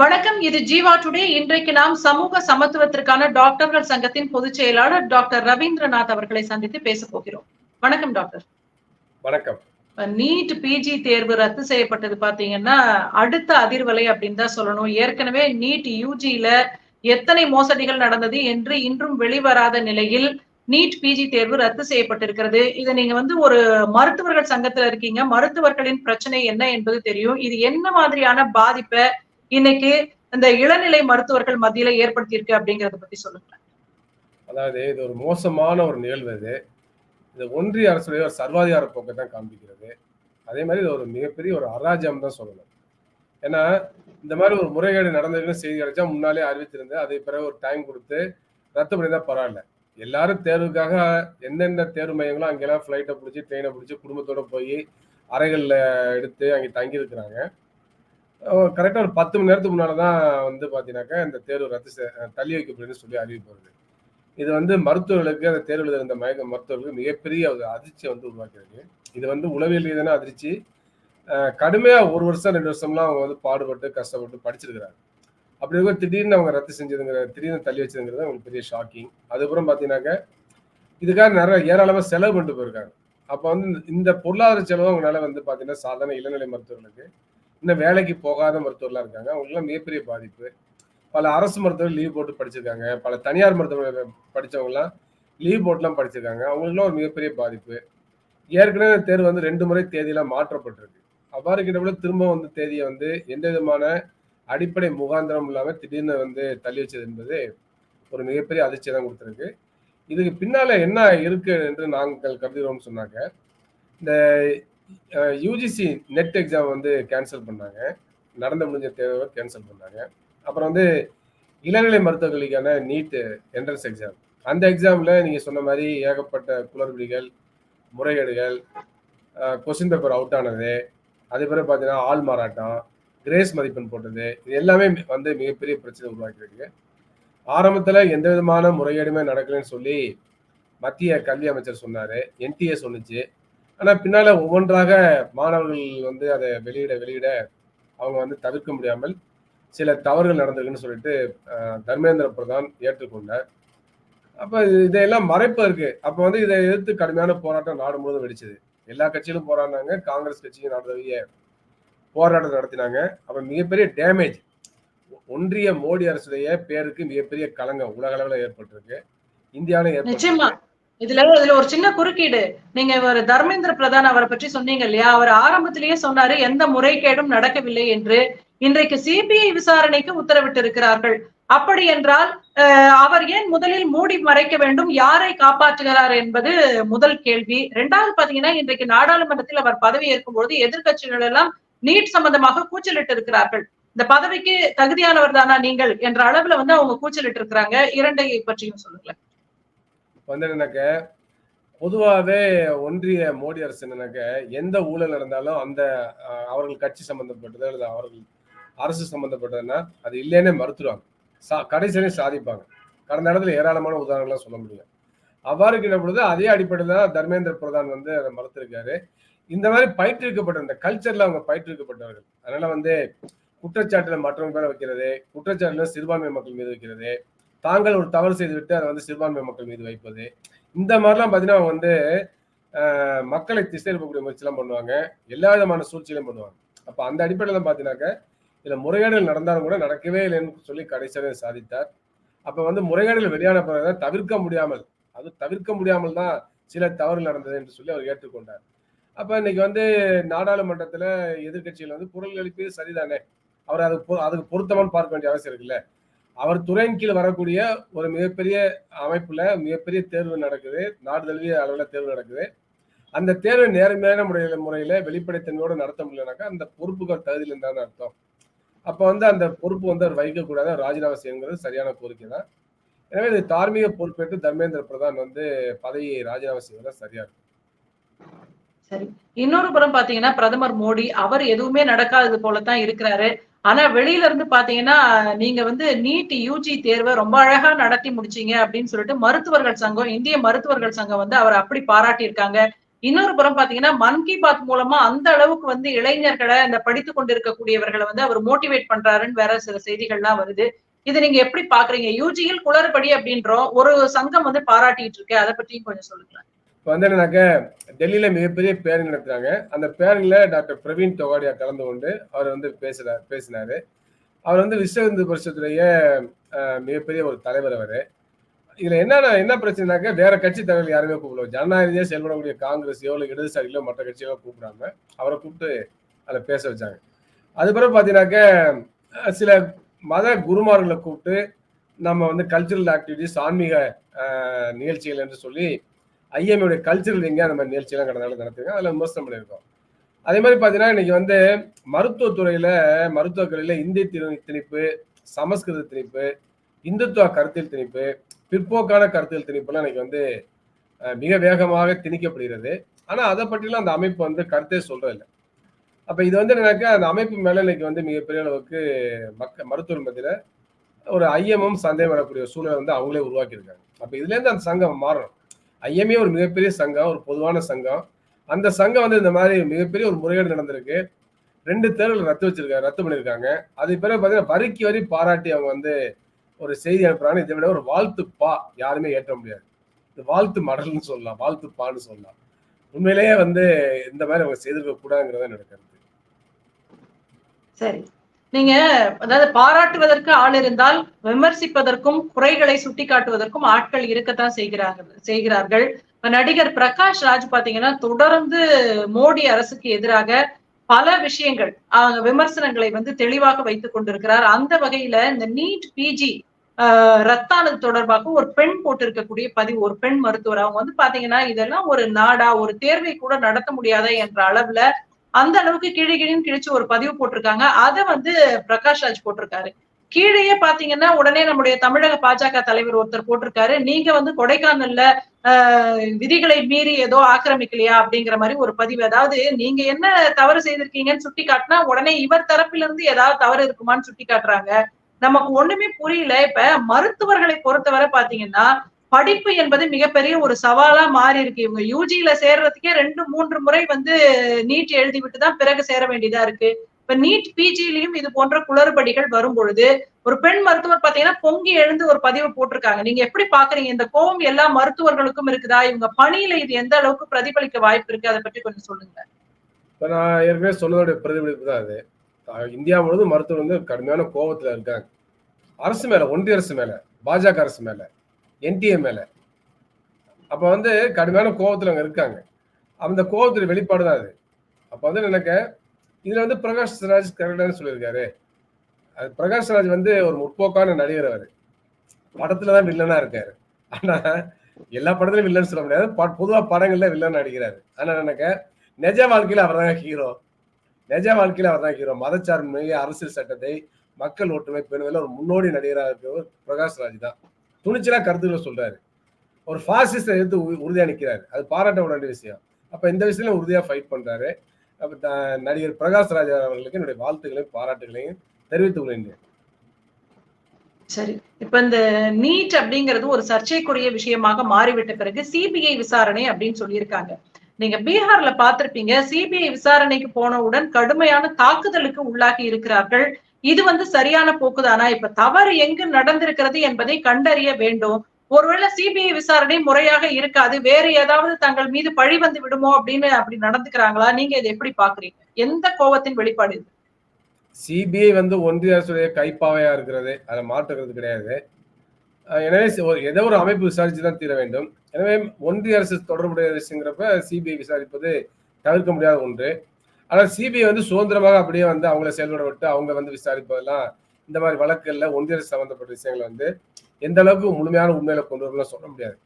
வணக்கம் இது ஜீவா டுடே. இன்றைக்கு நாம் சமூக சமத்துவத்திற்கான டாக்டர்கள் சங்கத்தின் பொதுச் செயலாளர் டாக்டர் ரவீந்திரநாத் அவர்களை சந்தித்து பேச போகிறோம். வணக்கம் டாக்டர். வணக்கம். நீட் பிஜி தேர்வு ரத்து செய்யப்பட்டது பாத்தீங்கன்னா அடுத்த அதிர்வலை அப்படின்னு தான் சொல்லணும். ஏற்கனவே நீட் யூஜில எத்தனை மோசடிகள் நடந்தது என்று இன்றும் வெளிவராத நிலையில் நீட் பிஜி தேர்வு ரத்து செய்யப்பட்டிருக்கிறது. இதை நீங்க வந்து ஒரு மருத்துவர்கள் சங்கத்துல இருக்கீங்க. மருத்துவர்களின் பிரச்சனை என்ன என்பது தெரியும். இது என்ன மாதிரியான பாதிப்பை இன்னைக்கு இந்த இளநிலை மருத்துவர்கள் மத்தியில ஏற்படுத்தியிருக்கு அப்படிங்கறத பத்தி சொல்லுங்க அதாவது இது ஒரு மோசமான ஒரு நிகழ்வு இது. இது ஒன்றிய அரசுடைய ஒரு சர்வாதிகார போக்கை தான் காண்பிக்கிறது. அதே மாதிரி இது ஒரு மிகப்பெரிய ஒரு அராஜகம் தான் சொல்லணும். ஏன்னா இந்த மாதிரி ஒரு முறைகேடு நடந்ததுன்னு செய்தி கிடைச்சா முன்னாலே அறிவித்திருந்து அதை பிறகு ஒரு டைம் கொடுத்து ரத்து பண்ணி பரவாயில்ல. எல்லாரும் தேர்வுக்காக எந்தெந்த தேர்வு மையங்களோ அங்கெல்லாம் ஃப்ளைட்டை பிடிச்சி ட்ரெயினை பிடிச்சி குடும்பத்தோட போய் அறைகளில் எடுத்து அங்கே தங்கி இருக்கிறாங்க கரெக்டாக ஒரு பத்து மணி நேரத்துக்கு முன்னால் தான் வந்து பார்த்தீங்கன்னாக்கா இந்த தேர்வு ரத்து தள்ளி வைக்கப்படுதுன்னு சொல்லி அறிவிப்பு வருது. இது வந்து மருத்துவர்களுக்கு அந்த தேர்வு எழுதுகிற மயக்க மருத்துவர்களுக்கு மிகப்பெரிய ஒரு அதிர்ச்சியை வந்து உருவாக்கியிருக்கு. இது வந்து உளவியல் ரீதியான அதிர்ச்சி. கடுமையாக ஒரு வருஷம் ரெண்டு வருஷம்லாம் அவங்க வந்து பாடுபட்டு கஷ்டப்பட்டு படிச்சிருக்கிறாங்க. அப்படி இருக்க திடீர்னு அவங்க ரத்து செஞ்சதுங்கிற திடீர்னு தள்ளி வச்சதுங்கிறது அவங்களுக்கு பெரிய ஷாக்கிங் அதுக்கப்புறம் பார்த்தீங்கன்னாக்க இதுக்காக நிறைய ஏராளமாக செலவு பண்ணிட்டு போயிருக்காங்க. அப்போ வந்து இந்த- இந்த பொருளாதார செலவு அவங்களால வந்து பார்த்தீங்கன்னா சாதாரண இளநிலை மருத்துவர்களுக்கு இன்னும் வேலைக்கு போகாத மருத்துவர்லாம் இருக்காங்க. அவங்களுக்குலாம் மிகப்பெரிய பாதிப்பு. பல அரசு மருத்துவர்கள் லீவ் போட்டு படிச்சிருக்காங்க. பல தனியார் மருத்துவர்கள் படித்தவங்கலாம் லீவ் போட்டுலாம் படிச்சிருக்காங்க. அவங்களுக்குலாம் ஒரு மிகப்பெரிய பாதிப்பு. ஏற்கனவே தேர்வு வந்து ரெண்டு முறை தேதியெல்லாம் மாற்றப்பட்டிருக்கு. அவ்வாறு கிட்டப்பட திரும்ப வந்து தேதியை வந்து எந்த விதமான அடிப்படை முகாந்திரம் இல்லாமல் திடீர்னு வந்து தள்ளி வச்சது என்பது ஒரு மிகப்பெரிய அதிர்ச்சியை தான் கொடுத்துருக்கு. இதுக்கு பின்னால் என்ன இருக்கு என்று நாங்கள் கருதுகிறோம்னு சொன்னாங்க இந்த யூஜிசி நெட் எக்ஸாம் வந்து கேன்சல் பண்ணாங்க. நடந்து முடிஞ்ச தேர்வை கேன்சல் பண்ணாங்க. அப்புறம் வந்து இளநிலை மருத்துவர்களுக்கான நீட் என்ட்ரன்ஸ் எக்ஸாம் அந்த எக்ஸாமில் நீங்கள் சொன்ன மாதிரி ஏகப்பட்ட குளறுபடிகள் முறைகேடுகள் கொஸ்டின் பேப்பர் அவுட் ஆனது அதே பிறகு பார்த்தீங்கன்னா ஆள் மாறாட்டம் கிரேஸ் மதிப்பெண் போட்டது இது எல்லாமே வந்து மிகப்பெரிய பிரச்சனை உருவாக்கியிருக்கு ஆரம்பத்தில் எந்த விதமான முறைகேடுமே நடக்கலைன்னு சொல்லி மத்திய கல்வி அமைச்சர் சொன்னார். என்டிஏ சொன்னிச்சு. ஆனால் பின்னால் ஒவ்வொன்றாக மாணவர்கள் வந்து அதை வெளியிட வெளியிட அவங்க வந்து தவிர்க்க முடியாமல் சில தவறுகள் நடந்திருக்குன்னு சொல்லிட்டு தர்மேந்திர பிரதான் ஏற்றுக்கொண்டார். அப்போ இதையெல்லாம் மறைப்பதற்கு அப்போ வந்து இதை எதிர்த்து கடுமையான போராட்டம் நாடு முழுவதும் வெடிச்சது. எல்லா கட்சியிலும் போராடினாங்க. காங்கிரஸ் கட்சியும் நாடுதவிய போராட்டம் நடத்தினாங்க. அப்போ மிகப்பெரிய டேமேஜ். ஒன்றிய மோடி அரசுடைய பேருக்கு மிகப்பெரிய களங்கம் உலக அளவில் ஏற்பட்டிருக்கு. இந்தியாவிலும் ஏற்பட்டு ஏற்பட்டிருக்கு இதுல இதுல ஒரு சின்ன குறுக்கீடு. நீங்க ஒரு தர்மேந்திர பிரதான் அவரை பற்றி சொன்னீங்க இல்லையா? அவர் ஆரம்பத்திலேயே சொன்னாரு எந்த முறைகேடும் நடக்கவில்லை என்று. இன்றைக்கு சிபிஐ விசாரணைக்கு உத்தரவிட்டு இருக்கிறார்கள் அப்படி என்றால் அஹ், அவர் ஏன் முதலில் மூடி மறைக்க வேண்டும்? யாரை காப்பாற்றுகிறார் என்பது முதல் கேள்வி. இரண்டாவது பாத்தீங்கன்னா இன்றைக்கு நாடாளுமன்றத்தில் அவர் பதவி ஏற்கும் பொழுது எதிர்கட்சிகள் எல்லாம் நீட் சம்பந்தமாக கூச்சலிட்டு இருக்கிறார்கள் இந்த பதவிக்கு தகுதியானவர் தானா நீங்கள்? என்ற அளவுல வந்து அவங்க கூச்சலிட்டு இருக்கிறாங்க இரண்டை பற்றியும் சொல்லுங்களேன். வந்து என்னன்னாக்க பொதுவாகவே ஒன்றிய மோடி அரசு என்னன்னாக்க எந்த ஊழல் நடந்தாலும் அந்த அவர்கள் கட்சி சம்பந்தப்பட்டது அல்லது அவர்கள் அரசு சம்பந்தப்பட்டதுன்னா அது இல்லைன்னே மறுத்துடுவாங்க சா கடைசியிலையும் சாதிப்பாங்க. கடந்த இடத்துல ஏராளமான உதாரணங்கள்லாம் சொல்ல முடியும் அவ்வாறு இருக்கின்ற பொழுது அதே அடிப்படையில் தான் தர்மேந்திர பிரதான் வந்து அதை மறுத்திருக்காரு. இந்த மாதிரி பயிற்றுவிக்கப்பட்ட இந்த கல்ச்சர்ல அவங்க பயிற்றுவிக்கப்பட்டவர்கள். அதனால வந்து குற்றச்சாட்டுல மற்றவங்க மேல வைக்கிறது குற்றச்சாட்டுல சிறுபான்மை மக்கள் மீது வைக்கிறது தாங்கள் ஒரு தவறு செய்துவிட்டு அதை வந்து சிறுபான்மை மக்கள் மீது வைப்பது. இந்த மாதிரிலாம் பார்த்தீங்கன்னா அவங்க வந்து மக்களை திசை எழுப்பக்கூடிய முயற்சிலாம் பண்ணுவாங்க. எல்லா விதமான சூழ்ச்சியிலும் பண்ணுவாங்க. அப்போ அந்த அடிப்படையில் பார்த்தீங்கன்னாக்க இதில் முறைகேடுகள் நடந்தாலும் கூட நடக்கவே இல்லைன்னு சொல்லி கடைசியாக சாதித்தார். அப்போ வந்து முறைகேடுகள் வெளியான பிறகு தவிர்க்க முடியாமல் அது தவிர்க்க முடியாமல் தான் சில தவறுகள் நடந்தது என்று சொல்லி அவர் ஏற்றுக்கொண்டார். அப்போ இன்னைக்கு வந்து நாடாளுமன்றத்தில் எதிர்க்கட்சிகள் வந்து குரல் எழுப்பியது சரிதானே? அவர் அது அதுக்கு பொருத்தமானு பார்க்க வேண்டிய அவசியம் இருக்குல்ல? அவர் துறையின் கீழ் வரக்கூடிய ஒரு மிகப்பெரிய அமைப்புல மிகப்பெரிய தேர்வு நடக்குது. நாடு தழுவிய அளவில் தேர்வு நடக்குது. அந்த தேர்வை நேர்மையான முறையில முறையில வெளிப்படைத்தன்மையோடு நடத்த முடியலனாக்கா அந்த பொறுப்புகள் தகுதியில் இருந்தான்னு அர்த்தம். அப்போ வந்து அந்த பொறுப்பு வந்து அவர் வகிக்கக்கூடாது. ராஜினாமா செய்யுங்கிறது சரியான கோரிக்கை தான். எனவே இது தார்மீக பொறுப்பேற்று தர்மேந்திர பிரதான் வந்து பதவியை ராஜினாமா செய்வது சரியா இருக்கும். சரி. இன்னொரு புறம் பாத்தீங்கன்னா பிரதமர் மோடி அவர் எதுவுமே நடக்காதது போலதான் இருக்கிறாரு. ஆனா வெளியில இருந்து பாத்தீங்கன்னா நீங்க வந்து நீட் யூஜி தேர்வை ரொம்ப அழகா நடத்தி முடிச்சீங்க அப்படின்னு சொல்லிட்டு மருத்துவர்கள் சங்கம் இந்திய மருத்துவர்கள் சங்கம் வந்து அவர் அப்படி பாராட்டியிருக்காங்க. இன்னொரு புறம் பாத்தீங்கன்னா மன் கி பாத் மூலமா அந்த அளவுக்கு வந்து இளைஞர்களை இந்த படித்து கொண்டிருக்கக்கூடியவர்களை வந்து அவர் மோட்டிவேட் பண்றாருன்னு வேற சில செய்திகள்லாம் வருது. இது நீங்க எப்படி பாக்குறீங்க? யூஜியில் குளறுபடி அப்படின்றோம். ஒரு சங்கம் வந்து பாராட்டிட்டு இருக்கு. அதை பற்றியும் கொஞ்சம் சொல்லுங்க இப்போ வந்து என்னன்னாக்க டெல்லியில் மிகப்பெரிய பேரணி நடத்துறாங்க. அந்த பேரணியில் டாக்டர் பிரவீன் தொகாடியா கலந்து கொண்டு அவர் வந்து பேசுகிறார் பேசினார். அவர் வந்து விஸ்வ இந்து பரிஷத்துடைய மிகப்பெரிய ஒரு தலைவர் அவர். இதில் என்ன என்ன பிரச்சனைனாக்க வேற கட்சி தலைவர் யாருமே கூப்பிடல. ஜனநாயகத்தையே செயல்படக்கூடிய காங்கிரஸ் எவ்வளோ இடதுசாரிகளோ மற்ற கட்சிகளோ கூப்பிடாம அவரை கூப்பிட்டு அதில் பேச வச்சாங்க. அதுக்கப்புறம் பார்த்தீங்கன்னாக்க சில மத குருமார்களை கூப்பிட்டு நம்ம வந்து கல்ச்சுரல் ஆக்டிவிட்டிஸ் ஆன்மீக நிகழ்ச்சிகள் என்று சொல்லி ஐஎம்ஏடைய கல்ச்சரல் எங்கே அந்த மாதிரி நிகழ்ச்சியெல்லாம் கடந்த நாள் நடத்துங்க அதில் விமர்சனம் பண்ணியிருக்கோம். அதே மாதிரி பார்த்தீங்கன்னா இன்னைக்கு வந்து மருத்துவத்துறையில் மருத்துவக் இந்திய திணிப்பு சமஸ்கிருத திணிப்பு இந்துத்துவ கருத்தியல் திணிப்பு பிற்போக்கான கருத்தியல் திணிப்புலாம் இன்னைக்கு வந்து மிக வேகமாக திணிக்கப்படுகிறது. ஆனால் அதை பற்றிலாம் அந்த அமைப்பு வந்து கருத்தே சொல்ல இல்லை அப்போ இது வந்து எனக்கு அந்த அமைப்பு மேலே இன்னைக்கு வந்து மிகப்பெரிய அளவுக்கு மக்க மருத்துவர் மத்தியில் ஒரு ஐயமும் சந்தேகம் வரக்கூடிய சூழலை வந்து அவங்களே உருவாக்கியிருக்காங்க. அப்போ இதுலேருந்து அந்த சங்கம் மாறணும். ஐஎம்ஏ ஒரு மிகப்பெரிய சங்கம் ஒரு பொதுவான சங்கம். அந்த சங்கம் வந்து இந்த மாதிரி மிகப்பெரிய ஒரு முறைகேடு நடந்திருக்கு. ரெண்டு தேர்தல் ரத்து வச்சிருக்காங்க ரத்து பண்ணியிருக்காங்க. அது பிறகு பார்த்தீங்கன்னா வரிக்கு வரி பாராட்டி அவங்க வந்து ஒரு செய்தி அனுப்புறாங்க. இதை விட ஒரு வாழ்த்து பா யாருமே ஏற்ற முடியாது. இது வாழ்த்து மடல்னு சொல்லலாம் வாழ்த்து பான்னு சொல்லலாம். உண்மையிலேயே வந்து இந்த மாதிரி அவங்க செய்திருக்க கூடாதுங்கிறத நடக்கிறது சரி. நீங்க அதாவது பாராட்டுவதற்கு ஆள் இருந்தால் விமர்சிப்பதற்கும் குறைகளை சுட்டிக்காட்டுவதற்கும் ஆட்கள் இருக்கத்தான் செய்கிறார்கள் செய்கிறார்கள். இப்ப நடிகர் பிரகாஷ் ராஜ் பாத்தீங்கன்னா தொடர்ந்து மோடி அரசுக்கு எதிராக பல விஷயங்கள் விமர்சனங்களை வந்து தெளிவாக வைத்துக் கொண்டிருக்கிறார். அந்த வகையில இந்த நீட் பிஜி ரத்தானது தொடர்பாக ஒரு பெண் போட்டிருக்கக்கூடிய பதிவு ஒரு பெண் மருத்துவர். அவங்க வந்து பாத்தீங்கன்னா இதெல்லாம் ஒரு நாடா ஒரு தேர்வை கூட நடத்த முடியாத என்ற அளவுல அந்த அளவுக்கு கீழே கீழே கிழிச்சு ஒரு பதிவு போட்டிருக்காங்க. அதை வந்து பிரகாஷ் ராஜ் போட்டிருக்காரு. கீழேயே பாத்தீங்கன்னா உடனே நம்முடைய தமிழக பாஜக தலைவர் ஒருத்தர் போட்டிருக்காரு. நீங்க வந்து கொடைக்கானல்ல ஆஹ், விதிகளை மீறி ஏதோ ஆக்கிரமிக்கலையா அப்படிங்கிற மாதிரி ஒரு பதிவு. அதாவது நீங்க என்ன தவறு செய்திருக்கீங்கன்னு சுட்டி காட்டினா உடனே இவர் தரப்பில இருந்து ஏதாவது தவறு இருக்குமான்னு சுட்டி காட்டுறாங்க. நமக்கு ஒண்ணுமே புரியல. இப்ப மருத்துவர்களை பொறுத்தவரை பாத்தீங்கன்னா படிப்பு என்பது மிகப்பெரிய ஒரு சவாலா மாறி இருக்கு இவங்க யூஜியில சேர்றதுக்கே ரெண்டு மூன்று முறை வந்து நீட் எழுதி விட்டு தான் பிறகு சேர வேண்டியதா இருக்கு. இப்ப நீட் பிஜிலையும் இது போன்ற குளறுபடிகள் வரும் பொழுது ஒரு பெண் மருத்துவர் பாத்தீங்கன்னா பொங்கி எழுந்து ஒரு பதிவு போட்டிருக்காங்க. நீங்க எப்படி பாக்குறீங்க? இந்த கோவம் எல்லா மருத்துவர்களுக்கும் இருக்குதா? இவங்க பணியில இது எந்த அளவுக்கு பிரதிபலிக்க வாய்ப்பு இருக்கு? அதை பற்றி கொஞ்சம் சொல்லுங்க. இப்போ நான் ஏற்கனவே சொன்னதோடைய பிரதிபலிப்பு தான் அது. இந்தியா முழுவதும் மருத்துவர் வந்து கடுமையான கோபத்துல இருக்காங்க. அரசு மேல ஒன்றிய அரசு மேல பாஜக அரசு மேல. என்டிஏ மேல. அப்ப வந்து கடுமையான கோபத்துல அங்க இருக்காங்க. அந்த கோபத்துல வெளிப்பாடு தான் அது. அப்ப வந்து எனக்கு இதுல வந்து பிரகாஷ் ராஜ் கரெக்டான சொல்லியிருக்காரு. அது பிரகாஷ் ராஜ் வந்து ஒரு முற்போக்கான நடிகர் அவர். படத்துல தான் வில்லனா இருக்காரு. ஆனா எல்லா படத்துலயும் வில்லன் சொல்ல முடியாது. ப- பொதுவா படங்கள்ல வில்லன் நடிக்கிறாரு. ஆனா எனக்கு நிஜ வாழ்க்கையில அவர் தான் ஹீரோ நிஜ வாழ்க்கையில அவர் தான் ஹீரோ மதச்சார்பு அரசியல் சட்டத்தை மக்கள் ஒற்றுமை பெறுவதில் ஒரு முன்னோடி நடிகராக இருக்கிறவர் பிரகாஷ் ராஜ் தான். துணிச்சலா கருத்துக்களை சொல்றாரு. ஒரு ஃபாசிஸ்டை எடுத்து உறுதியாக உறுதியா நிக்கிறாரு. அது பாராட்ட வேண்டிய விஷயம். அப்ப இந்த விஷயத்துல உறுதியா ஃபைட் பண்றாரு. அப்ப த- நடிகர் பிரகாஷ் ராஜா அவர்களுக்கு என்னுடைய வாழ்த்துக்களையும் பாராட்டுகளையும் தெரிவித்துக் கொள்கின்றேன். சரி. இப்ப இந்த நீட் அப்படிங்கிறது ஒரு சர்ச்சைக்குரிய விஷயமாக மாறிவிட்ட பிறகு சிபிஐ விசாரணை அப்படின்னு சொல்லியிருக்காங்க. நீங்க பீகார்ல பாத்திருப்பீங்க சிபிஐ விசாரணைக்கு போனவுடன் கடுமையான தாக்குதலுக்கு உள்ளாகி இருக்கிறார்கள். இது வந்து சரியான போக்குதானா? இப்ப தவறு எங்கு நடந்திருக்கிறது என்பதை கண்டறிய வேண்டும். ஒருவேளை சிபிஐ விசாரணை முறையாக இருக்காது வேற ஏதாவது தங்கள் மீது பழி வந்து விடுமோ அப்படின்னு அப்படி நடந்துக்கிறாங்களா? நீங்க இதை எப்படி பாக்குறீங்க எந்த கோபத்தின் வெளிப்பாடு இது? சிபிஐ வந்து ஒன்றிய அரசுடைய கைப்பாவையா இருக்கிறது. அதை மாற்றுறது கிடையாது. எனவே ஒரு- ஏதோ ஒரு அமைப்பு விசாரிச்சு தான் தீர வேண்டும். எனவே ஒன்றிய அரசு தொடர்புடைய விஷயங்கிறப்ப சிபிஐ விசாரிப்பது தவிர்க்க முடியாத ஒன்று. ஆனால் சிபிஐ வந்து சுதந்திரமாக அப்படியே வந்து அவங்கள செயல்பட விட்டு அவங்க வந்து விசாரிப்பதெல்லாம் இந்த மாதிரி வழக்குகள்ல ஒன்றிய அரசு சம்பந்தப்பட்ட விஷயங்களை வந்து எந்த அளவுக்கு முழுமையான உண்மையில கொண்டு வரலாம் சொல்ல முடியாது.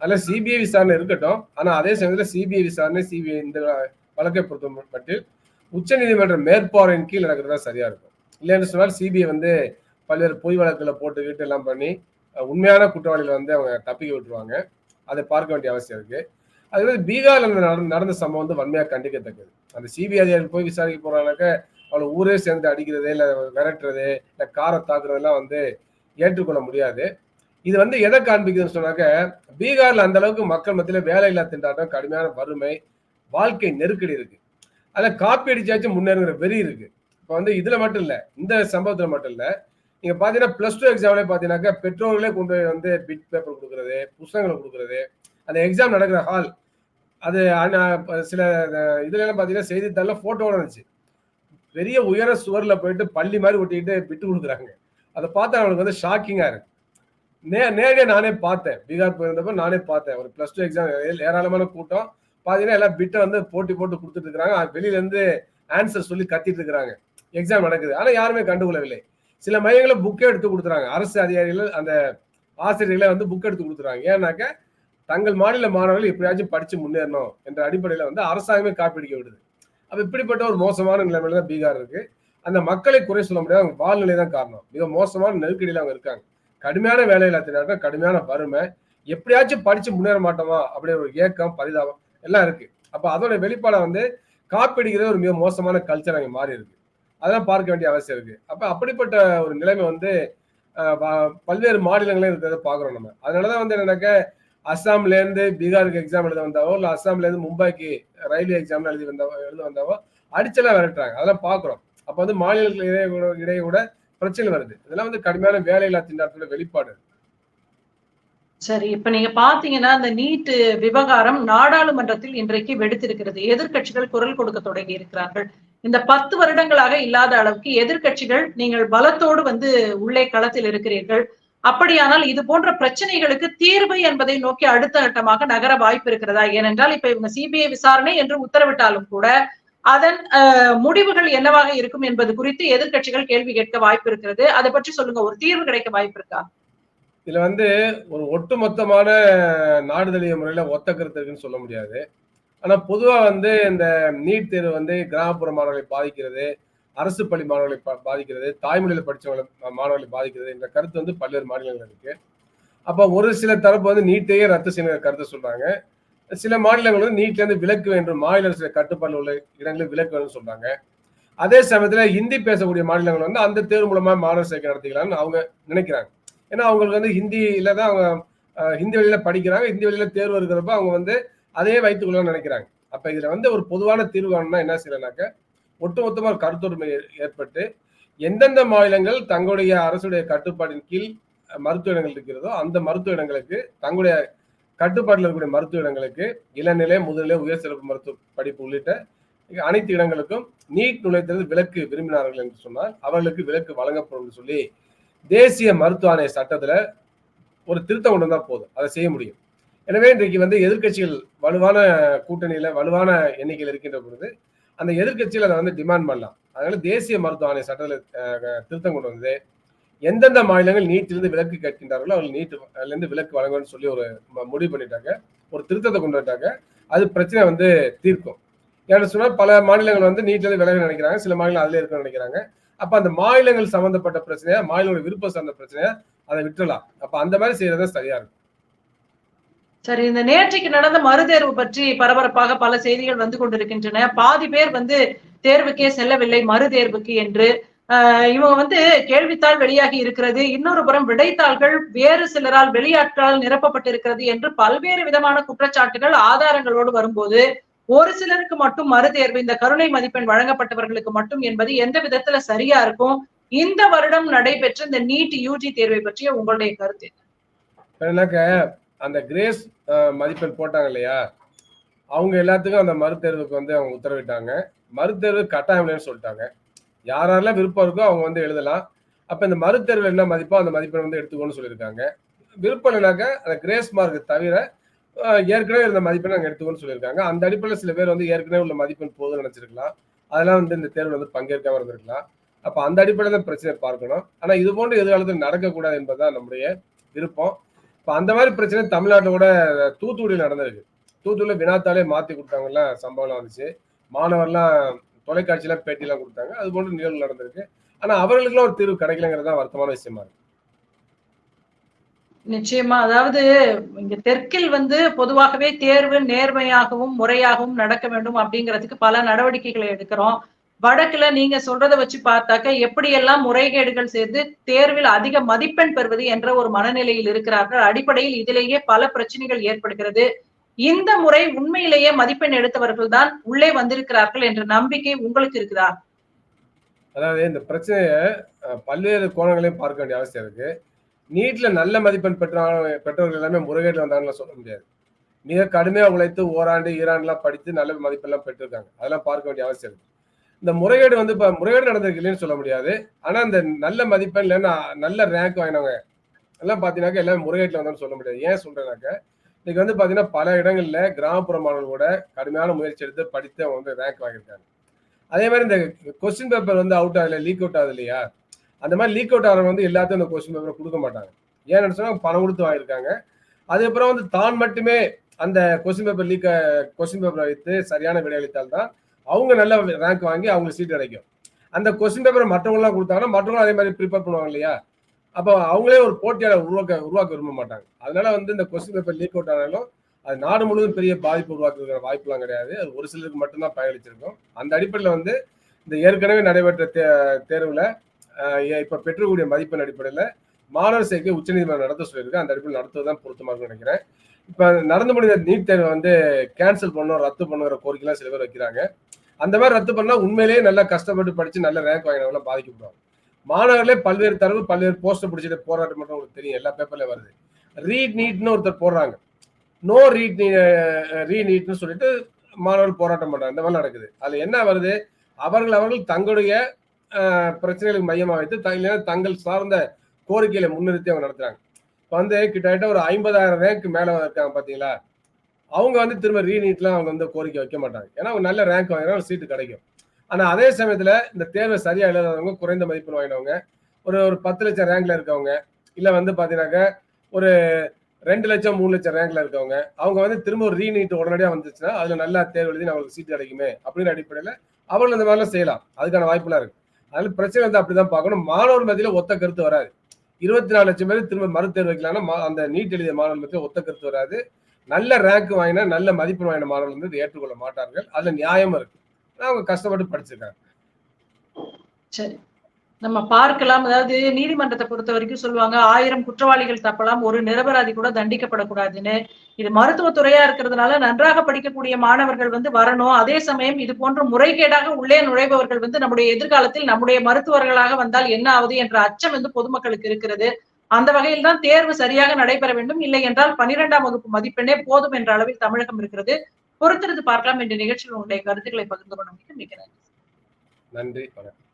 அதில் சிபிஐ விசாரணை இருக்கட்டும். ஆனால் அதே சமயத்தில் சிபிஐ விசாரணை சிபிஐ இந்த வழக்கை பொறுத்த மட்டில் உச்சநீதிமன்ற மேற்பார்வையின் கீழ் நடக்கிறதா சரியா இருக்கும். இல்லைன்னு சொன்னால் சிபிஐ வந்து பல்வேறு பொய் வழக்குல போட்டுக்கிட்டு எல்லாம் பண்ணி உண்மையான குற்றவாளிகளை வந்து அவங்க தப்பிக்க விட்டுருவாங்க. அதை பார்க்க வேண்டிய அவசியம் இருக்கு. அது மாதிரி பீகார்ல நடந்த நடந்த சம்பவம் வந்து வன்மையா கண்டிக்கத்தக்கது. அந்த சிபிஐ அதிகாரி போய் விசாரிக்க போறாங்கனாக்க அவளை ஊரே சேர்ந்து அடிக்கிறது இல்ல விரட்டுறது இல்ல காரை தாக்குறதெல்லாம் வந்து ஏற்றுக்கொள்ள முடியாது. இது வந்து எதை காண்பிக்குதுன்னு சொன்னாக்க பீகார்ல அந்த அளவுக்கு மக்கள் மத்தியில வேலையில்லா திண்டாட்டம் கடுமையான வறுமை வாழ்க்கை நெருக்கடி இருக்கு. அதுல காப்பி அடிச்சாச்சும் முன்னேறுங்கிற வெறி இருக்கு. இப்ப வந்து இதுல மட்டும் இல்ல இந்த சம்பவத்துல மட்டும் இல்ல நீங்க பாத்தீங்கன்னா பிளஸ் டூ எக்ஸாம்ல பாத்தீங்கன்னாக்கா பெற்றோர்களே கொண்டு போய் வந்து பிட் பேப்பர் கொடுக்கறது புஸ்தகங்களை கொடுக்கறது அந்த எக்ஸாம் நடக்கிற ஹால் அது சில அஹ், பார்த்தீங்கன்னா செய்தித்தாளில் பாத்தீங்கன்னா இருந்துச்சு. பெரிய உயர சுவரில் போயிட்டு பள்ளி மாதிரி ஒட்டிக்கிட்டு விட்டு கொடுக்குறாங்க. அதை பார்த்தா அவனுக்கு வந்து ஷாக்கிங்காக இருக்கு. நே நேரடியாக நானே பார்த்தேன். பீகார் போயிருந்தப்போ நானே பார்த்தேன். ஒரு ப்ளஸ் டூ எக்ஸாம் ஏராளமான கூட்டம். பார்த்தீங்கன்னா எல்லாம் பிட்டை வந்து போட்டி போட்டு கொடுத்துட்டு இருக்கிறாங்க. வெளியிலேருந்து ஆன்சர் சொல்லி கத்திட்டு இருக்கிறாங்க. எக்ஸாம் நடக்குது. ஆனால் யாருமே கண்டுகொள்ளவில்லை. சில மையங்களை புக்கே எடுத்து கொடுத்துறாங்க. அரசு அதிகாரிகள் அந்த ஆசிரியர்களை வந்து புக் எடுத்து கொடுத்துறாங்க. ஏன்னாக்க தங்கள் மாநில மாணவர்கள் எப்படியாச்சும் படிச்சு முன்னேறணும் என்ற அடிப்படையில வந்து அரசாங்கமே காப்பீடிக்க விடுது. அப்ப இப்படிப்பட்ட ஒரு மோசமான நிலைமையில தான் பீகார் இருக்கு. அந்த மக்களை குறை சொல்ல முடியாது அவங்க வாழ்நிலை தான் காரணம். மிக மோசமான நெருக்கடியில அவங்க இருக்காங்க. கடுமையான வேலையில்லா திண்டாட்டம் கடுமையான வறுமை எப்படியாச்சும் படிச்சு முன்னேற மாட்டோமா அப்படி ஒரு ஏக்கம் பரிதாபம் எல்லாம் இருக்கு. அப்ப அதோட வெளிப்பாடை வந்து காப்பீடுகிறது ஒரு மிக மோசமான கல்ச்சர் அங்கே மாறி இருக்கு. அதெல்லாம் பார்க்க வேண்டிய அவசியம் இருக்கு. அப்ப அப்படிப்பட்ட ஒரு நிலைமை வந்து பல்வேறு மாநிலங்களே இருக்கிறத பாக்குறோம் நம்ம. அதனாலதான் வந்து என்னன்னாக்க அஸ்ஸாம்ல இருந்து பீகாருக்கு எக்ஸாம் எழுத வந்தாவோ இல்ல அஸ்ஸாம்ல இருந்து மும்பைக்கு ரயில்வே எக்ஸாம் எழுதி வந்தாவோ எழுத வந்தாவோ அடிச்செல்லாம் விரட்டுறாங்க. அதெல்லாம் பாக்குறோம். அப்ப வந்து மாநிலங்கள் இடையே கூட இடையே கூட பிரச்சனை வருது. இதெல்லாம் வந்து கடுமையான வேலையில்லா திண்டாட்டத்தோட வெளிப்பாடு. சரி இப்ப நீங்க பாத்தீங்கன்னா இந்த நீட் விவகாரம் நாடாளுமன்றத்தில் இன்றைக்கு வெடித்திருக்கிறது. எதிர்க்கட்சிகள் குரல் கொடுக்க தொடங்கி இருக்கிறார்கள். இந்த பத்து வருடங்களாக இல்லாத அளவுக்கு எதிர்க்கட்சிகள் நீங்கள் பலத்தோடு வந்து உள்ளே களத்தில் இருக்கிறீர்கள். அப்படியானால் இது போன்ற பிரச்சனைகளுக்கு தீர்வு என்பதை நோக்கி அடுத்த கட்டமாக நகர வாய்ப்பு இருக்கிறதா? ஏனென்றால் இப்ப இவங்க சிபிஐ விசாரணை என்று உத்தரவிட்டாலும் கூட அதன் முடிவுகள் என்னவாக இருக்கும் என்பது குறித்து எதிர்க்கட்சிகள் கேள்வி கேட்க வாய்ப்பு இருக்கிறது. அதை பற்றி சொல்லுங்க ஒரு தீர்வு கிடைக்க வாய்ப்பு இருக்கா? இதுல வந்து ஒரு ஒட்டுமொத்தமான நாடுதழிய முறையில ஒத்த கருத்து இருக்குன்னு சொல்ல முடியாது. ஆனா பொதுவா வந்து இந்த நீட் தேர்வு வந்து கிராமப்புற மாணவர்களை பாதிக்கிறது அரசு பள்ளி மாணவர்களை பா- பாதிக்கிறது தாய்மொழியில் படித்தவங்களை மாணவர்களை பாதிக்கிறது என்ற கருத்து வந்து பல்வேறு மாநிலங்கள் இருக்கு. அப்போ ஒரு சில தரப்பு வந்து நீட்டையே ரத்து செய்யற கருத்தை சொல்றாங்க. சில மாநிலங்கள் வந்து நீட்ல இருந்து விலக்கு வேண்டும் மாநில சில கட்டுப்பாடு உள்ள இடங்களில் விலக்கு வேணும்னு சொல்றாங்க. அதே சமயத்தில் ஹிந்தி பேசக்கூடிய மாநிலங்கள் வந்து அந்த தேர்வு மூலமா மாணவர் சேர்க்கை நடத்திக்கலாம்னு அவங்க நினைக்கிறாங்க. ஏன்னா அவங்களுக்கு வந்து ஹிந்தியில தான் அவங்க ஹிந்தி வழியில படிக்கிறாங்க ஹிந்தி வழியில தேர்வு இருக்கிறப்ப அவங்க வந்து அதே வைத்துக்கொள்ளணும்னு நினைக்கிறாங்க. அப்ப இதுல வந்து ஒரு பொதுவான தீர்வு வேணும்னா என்ன செய்யலாம்னாக்க ஒட்டுமொத்தமாக கருத்துரிமை கருத்தொருமை ஏற்பட்டு எந்தெந்த மாநிலங்கள் தங்களுடைய அரசுடைய கட்டுப்பாட்டின் கீழ் மருத்துவ இடங்கள் இருக்கிறதோ அந்த மருத்துவ இடங்களுக்கு தங்களுடைய கட்டுப்பாட்டில் இருக்கக்கூடிய மருத்துவ இடங்களுக்கு இளநிலை முதுநிலை உயர் சிறப்பு மருத்துவ படிப்பு உள்ளிட்ட அனைத்து இடங்களுக்கும் நீட் நுழைத்தது விலக்கு விரும்பினார்கள் என்று சொன்னால் அவர்களுக்கு விலக்கு வழங்கப்படும் சொல்லி தேசிய மருத்துவ ஆணைய சட்டத்தில் ஒரு திருத்தம் கொண்டு தான் போதும். அதை செய்ய முடியும். எனவே இன்றைக்கு வந்து எதிர்கட்சிகள் வலுவான கூட்டணியில் வலுவான எண்ணிக்கையில் இருக்கின்ற பொழுது அந்த எதிர்கட்சியில் அதை வந்து டிமாண்ட் பண்ணலாம். அதனால தேசிய மருத்துவ ஆணைய சட்டத்தில் திருத்தம் கொண்டு வந்து எந்தெந்த மாநிலங்கள் நீட்டிலிருந்து விலக்கு கேட்கின்றார்களோ அவர்கள் நீட்டு அதுலேருந்து விலக்கு வழங்கணும்னு சொல்லி ஒரு முடிவு பண்ணிட்டாங்க. ஒரு திருத்தத்தை கொண்டு வந்துட்டாங்க. அது பிரச்சனை வந்து தீர்க்கும். ஏன்னு சொன்னால் பல மாநிலங்கள் வந்து நீட்டிலிருந்து விலக நினைக்கிறாங்க. சில மாநிலங்கள் அதுல இருக்க நினைக்கிறாங்க. அப்போ அந்த மாநிலங்கள் சம்மந்தப்பட்ட பிரச்சனையா மாநிலங்களோட விருப்பம் சார்ந்த பிரச்சனையா அதை விட்டுலாம் அப்போ அந்த மாதிரி செய்யறது சரியா இருக்கும். சரி இந்த நேற்றைக்கு நடந்த மறுதேர்வு பற்றி பரபரப்பாக பல செய்திகள் வந்து கொண்டிருக்கின்றன. பாதி பேர் வந்து தேர்வுக்கே செல்லவில்லை மறுதேர்வுக்கு என்று. ஆஹ் இவங்க வந்து கேள்வித்தாள் வெளியாகி இருக்கிறது. இன்னொரு புறம் விடைத்தாள்கள் வேறு சிலரால் வெளியாட்களால் நிரப்பப்பட்டிருக்கிறது என்று பல்வேறு விதமான குற்றச்சாட்டுகள் ஆதாரங்களோடு வரும்போது ஒரு சிலருக்கு மட்டும் மறுதேர்வு இந்த கருணை மதிப்பெண் வழங்கப்பட்டவர்களுக்கு மட்டும் என்பது எந்த விதத்துல சரியா இருக்கும்? இந்த வருடம் நடைபெற்ற இந்த நீட் யூஜி தேர்வை பற்றிய உங்களுடைய கருத்து அந்த கிரேஸ் மதிப்பெண் போட்டாங்க இல்லையா? அவங்க எல்லாத்துக்கும் அந்த மறுதேர்வுக்கு வந்து அவங்க உத்தரவிட்டாங்க. மறுதேர்வு கட்டாயம் இல்லைன்னு சொல்லிட்டாங்க. யாரெல்லாம் விருப்பம் இருக்கோ அவங்க வந்து எழுதலாம். அப்ப இந்த மறுதேர்வு என்ன மதிப்போ அந்த மதிப்பெண் வந்து எடுத்துக்கோன்னு சொல்லியிருக்காங்க. விருப்பம் இல்லைனாக்க அந்த கிரேஸ் மார்க் தவிர ஏற்கனவே இருந்த மதிப்பெண் அங்கே எடுத்துக்கோன்னு சொல்லியிருக்காங்க. அந்த அடிப்படையில் சில பேர் வந்து ஏற்கனவே உள்ள மதிப்பெண் போதும்னு நினைச்சிருக்கலாம். அதெல்லாம் வந்து இந்த தேர்வில் வந்து பங்கேற்காம இருந்திருக்கலாம். அப்போ அந்த அடிப்படையில் தான் பிரச்சனை பார்க்கணும். ஆனால் இது போன்ற எதிர்காலத்தில் நடக்கக்கூடாது என்பதுதான் நம்முடைய விருப்பம். இப்ப அந்த மாதிரி பிரச்சனை தமிழ்நாட்டில் கூட தூத்துக்குடியில் நடந்திருக்கு. தூத்துக்குடியில் வினாத்தாலே மாத்தி கொடுத்தாங்கலாம் சம்பவம்லாம் வந்துச்சு. மாணவர்லாம் தொலைக்காட்சியில பேட்டிலாம் கொடுத்தாங்க. அது போன்ற நிகழ்வு நடந்திருக்கு. ஆனா அவர்களுக்குலாம் ஒரு தீர்வு கிடைக்கலங்கிறது தான் வருத்தமான விஷயமா இருக்கு. நிச்சயமா. அதாவது இங்க தெற்கில் வந்து பொதுவாகவே தேர்வு நேர்மையாகவும் முறையாகவும் நடக்க வேண்டும் அப்படிங்கிறதுக்கு பல நடவடிக்கைகளை எடுக்கிறோம். வடக்குல நீங்க சொல்றதை வச்சு பார்த்தாக்க எப்படியெல்லாம் முறைகேடுகள் செய்து தேர்வில் அதிக மதிப்பெண் பெறுவது என்ற ஒரு மனநிலையில் இருக்கிறார்கள். அடிப்படையில் இதிலேயே பல பிரச்சனைகள் ஏற்படுகிறது. இந்த முறை உண்மையிலேயே மதிப்பெண் எடுத்தவர்கள் தான் உள்ளே வந்திருக்கிறார்கள் என்ற நம்பிக்கை உங்களுக்கு இருக்குதா? அதாவது இந்த பிரச்சனையை பல்வேறு கோணங்களையும் பார்க்க வேண்டிய அவசியம் இருக்கு. நீட்ல நல்ல மதிப்பெண் பெற்ற பெற்றவர்கள் எல்லாமே முறைகேட்டில் வந்தாங்கன்னு சொல்ல முடியாது. மிக கடுமையா உழைத்து ஓராண்டு ஈராண்டுலாம் படித்து நல்ல மதிப்பெல்லாம் பெற்றிருக்காங்க. அதெல்லாம் பார்க்க வேண்டிய அவசியம் இருக்கு. இந்த முறைகேடு வந்து இப்ப முறைகேடு நடந்திருக்கு இல்லைன்னு சொல்ல முடியாது. ஆனா இந்த நல்ல மதிப்பெண் இல்லைன்னா நல்ல ரேங்க் வாங்கினவங்க எல்லாம் பாத்தீங்கன்னாக்க எல்லாமே முறைகேட்டில் வந்தாலும் சொல்ல முடியாது. ஏன் சொல்றேன்னாக்க இன்னைக்கு வந்து பாத்தீங்கன்னா பல இடங்கள்ல கிராமப்புற மாணவர்கள் கூட கடுமையான முயற்சி எடுத்து படித்து அவங்க வந்து ரேங்க் வாங்கியிருக்காங்க. அதே மாதிரி இந்த கொஸ்டின் பேப்பர் வந்து அவுட் ஆகல லீக் அவுட் ஆகுது இல்லையா? அந்த மாதிரி லீக் அவுட் ஆகிறவங்க வந்து எல்லாத்தையும் அந்த கொஸ்டின் பேப்பரை கொடுக்க மாட்டாங்க. ஏன்னு சொன்னா பணம் கொடுத்து வாங்கியிருக்காங்க. அதுக்கப்புறம் வந்து தான் மட்டுமே அந்த கொஸ்டின் பேப்பர் லீக் கொஸ்டின் பேப்பரை வைத்து சரியான விடையளித்தால் தான் அவங்க நல்ல ரேங்க் வாங்கி அவங்க சீட் கிடைக்கும். அந்த கொஸ்டின் பேப்பரை மற்றவங்களாம் கொடுத்தாங்கன்னா மற்றவங்களும் அதே மாதிரி ப்ரிப்பேர் பண்ணுவாங்க இல்லையா? அப்போ அவங்களே ஒரு போட்டியாளர் உருவாக்க உருவாக்க விரும்ப மாட்டாங்க. அதனால வந்து இந்த கொஸ்டின் பேப்பர் லீக் அவுட் ஆனாலும் அது நாடு முழுவதும் பெரிய பாதிப்பு உருவாக்குற வாய்ப்புலாம் கிடையாது. அது ஒரு சிலருக்கு மட்டும்தான் பயனளிச்சிருக்கும். அந்த அடிப்படையில் வந்து இந்த ஏற்கனவே நடைபெற்ற தே தேர்வில் இப்போ பெற்றக்கூடிய மதிப்பெண் அடிப்படையில் மாணவர் சேர்க்கை உச்சநீதிமன்றம் நடத்த சொல்லியிருக்கு. அந்த அடிப்படையில் நடத்துவது தான் பொருத்தமாக நினைக்கிறேன். இப்போ நடந்து முடிந்த நீட் தேர்வை வந்து கேன்சல் பண்ணணும் ரத்து பண்ணுங்கிற கோரிக்கைலாம் சில பேர் வைக்கிறாங்க. அந்த மாதிரி ரத்து பண்ணா உண்மையிலேயே நல்லா கஷ்டப்பட்டு படிச்சு நல்ல ரேங்க் வாங்கினவங்களாம் பாதிக்கப்படுவாங்க மாணவர்களே பல்வேறு தரவு பல்வேறு போஸ்டர் பிடிச்சிட்டு போராட்டம் மட்டும் உங்களுக்கு தெரியும். எல்லா பேப்பர்லயும் வருது. ரீட் நீட்னு ஒருத்தர் போடுறாங்க. நோ ரீட் ரீ நீட்னு சொல்லிட்டு மாணவர்கள் போராட்டம் பண்றாங்க. இந்த மாதிரி நடக்குது. அதுல என்ன வருது? அவர்கள் அவர்கள் தங்களுடைய பிரச்சனைகளுக்கு மையமாக வைத்து த- தங்கள் சார்ந்த கோரிக்கையில முன்னிறுத்தி அவங்க நடத்துறாங்க. வந்து கிட்டத்தட்ட ஒரு ஐம்பதாயிரம் ரேங்க் மேலே இருக்காங்க பார்த்தீங்களா அவங்க வந்து திரும்ப ரீநீட்லாம் அவங்க வந்து கோரிக்கை வைக்க மாட்டாங்க. ஏன்னா அவங்க நல்ல ரேங்க் வாங்கினா ஒரு சீட்டு கிடைக்கும். ஆனால் அதே சமயத்தில் இந்த தேர்வை சரியாக எழுதாதவங்க குறைந்த மதிப்பெண் வாங்கினவங்க ஒரு ஒரு பத்து லட்சம் ரேங்க்ல இருக்கவங்க இல்லை வந்து பார்த்தீங்கன்னாக்க ஒரு ரெண்டு லட்சம் மூணு லட்சம் ரேங்க்ல இருக்கவங்க அவங்க வந்து திரும்ப ஒரு ரீநீட் உடனடியாக வந்துச்சுன்னா அதில் நல்லா தேர்வு எழுதி அவங்களுக்கு சீட்டு கிடைக்குமே அப்படின்ற அடிப்படையில் அவர்கள் இந்த மாதிரிலாம் செய்யலாம். அதுக்கான வாய்ப்புலாம் இருக்கு. அதனால பிரச்சனை வந்து அப்படிதான் பார்க்கணும். மாணவர் மத்தியில் ஒத்த கருத்து வராது. இருபத்தி நாலு லட்சம் பேர் திரும்ப மறுதேர்வு வைக்கலாம்னா மா- அந்த நீட் எழுதிய மாணவர்களுக்கு ஒத்த கருத்து வராது. நல்ல ரேங்க் வாங்கின நல்ல மதிப்பெண் வாங்கின மாணவர்கள் வந்து ஏற்றுக்கொள்ள மாட்டார்கள். அதுல நியாயமும் இருக்கு. அவங்க கஷ்டப்பட்டு படிச்சிருக்காங்க. சரி. நம்ம பார்க்கலாம். அதாவது நீதிமன்றத்தை பொறுத்த வரைக்கும் சொல்லுவாங்க ஆயிரம் குற்றவாளிகள் தப்பலாம் ஒரு நிரபராதி கூட தண்டிக்கப்படக்கூடாதுன்னு. இது மருத்துவத்துறையா இருக்கிறதுனால நன்றாக படிக்கக்கூடிய மாணவர்கள் வந்து வரணும். அதே சமயம் இது போன்ற முறைகேடாக உள்ளே நுழைபவர்கள் வந்து நம்முடைய எதிர்காலத்தில் நம்முடைய மருத்துவர்களாக வந்தால் என்ன ஆகுது என்ற அச்சம் வந்து பொதுமக்களுக்கு இருக்கிறது. அந்த வகையில் தான் தேர்வு சரியாக நடைபெற வேண்டும். இல்லை என்றால் பனிரெண்டாம் வகுப்பு மதிப்பெண்ணே போதும் என்ற அளவில் தமிழகம் இருக்கிறது. பொறுத்திருந்து பார்க்கலாம். என்ற நிகழ்ச்சியில் உங்களுடைய கருத்துக்களை பகிர்ந்து கொண்டமைக்கு மிக நன்றி. நன்றி.